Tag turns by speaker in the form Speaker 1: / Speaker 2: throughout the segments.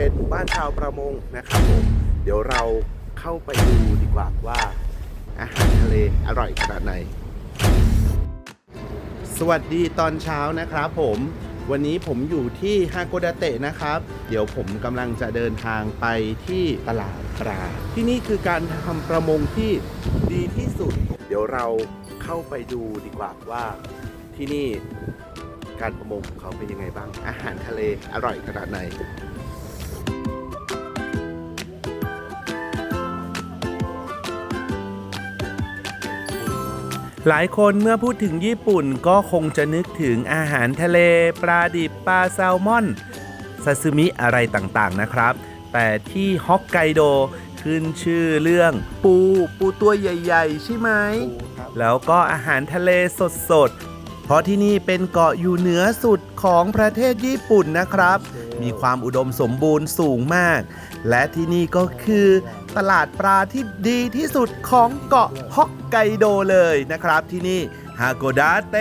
Speaker 1: เป็นหมู่บ้านชาวประมงนะครับผมเดี๋ยวเราเข้าไปดูดีกว่าว่า อาหารทะเลอร่อยขนาดไหน สวัสดีตอนเช้านะครับผมวันนี้ผมอยู่ที่ฮาโกดาเตะนะครับ เดี๋ยวผมกำลังจะเดินทางไปที่ตลาดปลา ที่นี่คือการทำประมงที่ดีที่สุด เดี๋ยวเราเข้าไปดูดีกว่าว่าที่นี่การประมงของเขาเป็นยังไงบ้าง อาหารทะเลอร่อยขนาดไหน
Speaker 2: หลายคนเมื่อพูดถึงญี่ปุ่นก็คงจะนึกถึงอาหารทะเล ปลาดิบปลาแซลมอนซาซิมิอะไรต่างๆนะครับ แต่ที่ฮอกไกโดขึ้นชื่อเรื่องปูปูตัวใหญ่ ๆ ใช่ไหม แล้วก็อาหารทะเลสดๆเพ ราะที่นี่เป็นเกาะอยู่เหนือสุดของประเทศญี่ปุ่นนะครับ มีความอุดมสมบูรณ์สูงมาก และที่นี่ก็คือตลาดปลาที่ดีที่สุดของเกาะฮอกไกโดเลยนะครับที่นี่ฮาโกดาเต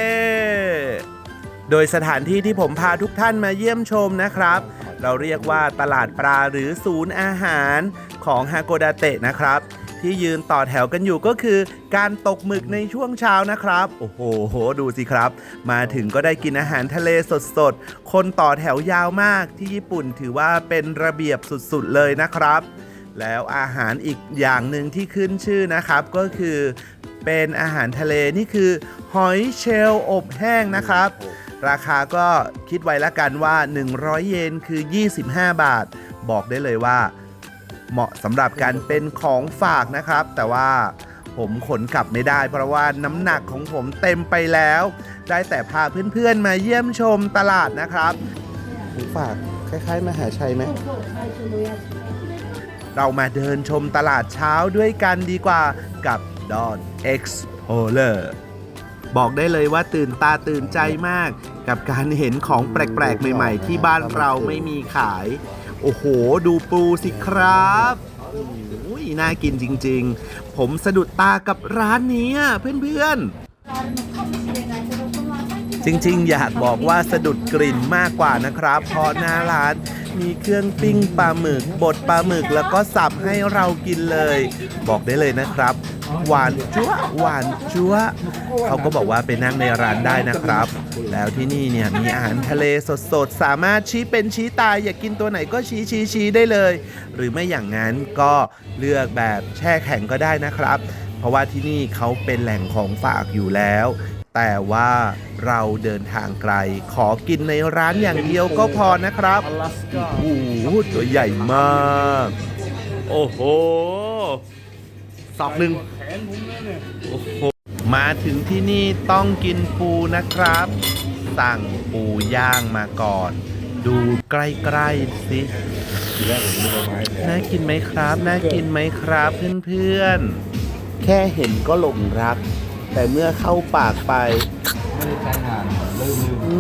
Speaker 2: โดยสถานที่ที่ผมพาทุกท่านมาเยี่ยมชมนะครับ เราเรียกว่าตลาดปลาหรือศูนย์อาหารของฮาโกดาเตะนะครับ ที่ยืนต่อแถวกันอยู่ก็คือ การตกหมึกในช่วงเช้านะครับ โอ้โห ดูสิครับ มาถึงก็ได้กินอาหารทะเลสดๆ คนต่อแถวยาวมากที่ญี่ปุ่นถือว่าเป็นระเบียบสุดๆเลยนะครับ แล้วอาหารอีกอย่างหนึ่งที่ขึ้นชื่อนะครับก็คือ เป็นอาหารทะเลนี่คือหอยเชลล์อบแห้งนะครับราคาก็คิดไว้ละกันว่า 100 เยนคือ 25 บาท บอกได้เลยว่า เหมาะสำหรับการเป็นของฝากนะครับ แต่ว่าผมขนกลับไม่ได้ เพราะว่าน้ำหนักของผมเต็มไปแล้ว ได้แต่พาเพื่อนๆมาเยี่ยมชมตลาดนะครับ
Speaker 1: ของฝากคล้ายๆมหาชัยไหม
Speaker 2: เรามาเดินชมตลาดเช้าด้วยกันดีกว่ากับ Don Explorer บอกได้เลยว่าตื่นตาตื่นใจมาก กับการเห็นของแปลกๆ ใหม่ๆ ที่บ้านเราไม่มีขาย โอ้โห ดูปูสิครับอุ้ยน่ากินจริง ๆ ผมสะดุดตากับร้านนี้เพื่อนๆ จริงๆ อยากบอกว่าสะดุดกลิ่นมากกว่านะครับ เพราะหน้าร้าน มีเครื่องปิ้งปลาหมึกบดปลาหมึกแล้วก็สับให้เรากินเลย บอกได้เลยนะครับ หวานจั๊วหวานจั๊วเขาก็บอกว่าไปนั่งในร้านได้นะครับ แล้วที่นี่เนี่ยมีอาหารทะเลสดๆ สามารถชี้เป็นชี้ตายอยากกินตัวไหนก็ชี้ชี้ชี้ได้เลย หรือไม่อย่างนั้นก็เลือกแบบแช่แข็งก็ได้นะครับ เพราะว่าที่นี่เขาเป็นแหล่งของฝากอยู่แล้ว แต่ว่าเราเดินทางไกล ขอกินในร้านอย่างเดียวก็พอนะครับโอ้โหตัวใหญ่มาก โอ้โหสอบหนึ่งโอ้โหมาถึงที่นี่ต้องกินปูนะครับ สั่งปูย่างมาก่อน ดูใกล้ๆสิน่ากินไหมครับ น่ากินไหมครับเพื่อนๆ แค่เห็นก็หลงรัก แต่เมื่อเข้าปากไปอื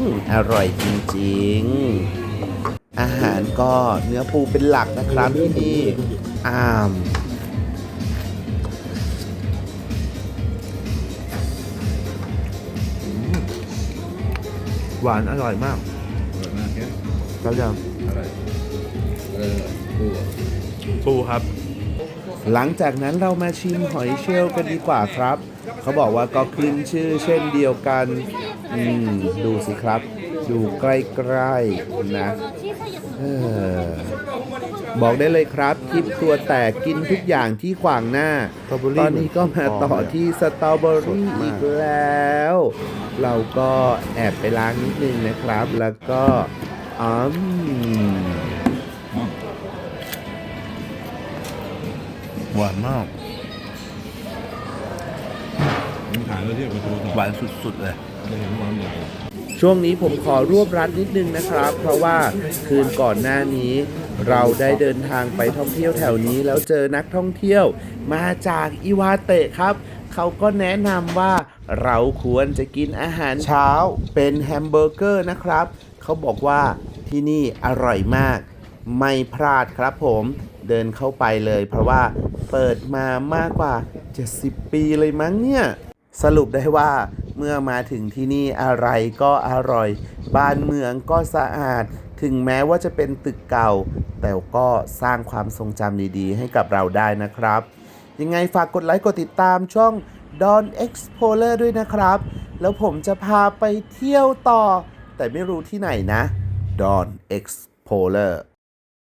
Speaker 2: มอร่อยจริงๆ อาหารก็เนื้อปูเป็นหลักนะครับที่นี่อ้ามหวานอร่อยมากแล้วยังปูครับ หลังจากนั้นเรามาชิมหอยเชลล์กันดีกว่าครับ เขาบอกว่าก็ขึ้นชื่อเช่นเดียวกัน อืม ดูสิครับ ดูใกล้ๆนะเออบอกได้เลยครับคลิปตัวแตกกินทุกอย่างที่ขวางหน้า
Speaker 1: สตรอเบอรี่
Speaker 2: ตอนนี้ก็มาต่อที่สตรอเบอรี่
Speaker 1: สดมาก
Speaker 2: อีกแล้ว เราก็แอบไปล้างนิดนึงนะครับ แล้วก็อืม หวานมาก
Speaker 3: ถ่ายแล้วเรียกมาโทรศัพท์
Speaker 2: หวานสุดๆเลย
Speaker 3: ไม่เห็นความหมด
Speaker 2: ช่วงนี้ผมขอรวบรัดนิดนึงนะครับ เพราะว่าคืนก่อนหน้านี้ เราได้เดินทางไปท่องเที่ยวแถวนี้แล้วเจอนักท่องเที่ยว มาจากอิวาเตะครับ เขาก็แนะนำว่าเราควรจะกินอาหารเช้าเป็นแฮมเบอร์เกอร์นะครับ เขาบอกว่าที่นี่อร่อยมาก ไม่พลาดครับผมเดินเข้าไปเลย เพราะว่า เปิดมามากกว่า 70 ปีเลยมั้งเนี่ย สรุปได้ว่าเมื่อมาถึงที่นี่อะไรก็อร่อย บ้านเมืองก็สะอาด ถึงแม้ว่าจะเป็นตึกเก่า แต่ก็สร้างความทรงจำดีๆ ให้กับเราได้นะครับ ยังไงฝากกดไลค์กดติดตามช่อง Don Explorer ด้วยนะครับ แล้วผมจะพาไปเที่ยวต่อ แต่ไม่รู้ที่ไหนนะ Don Explorer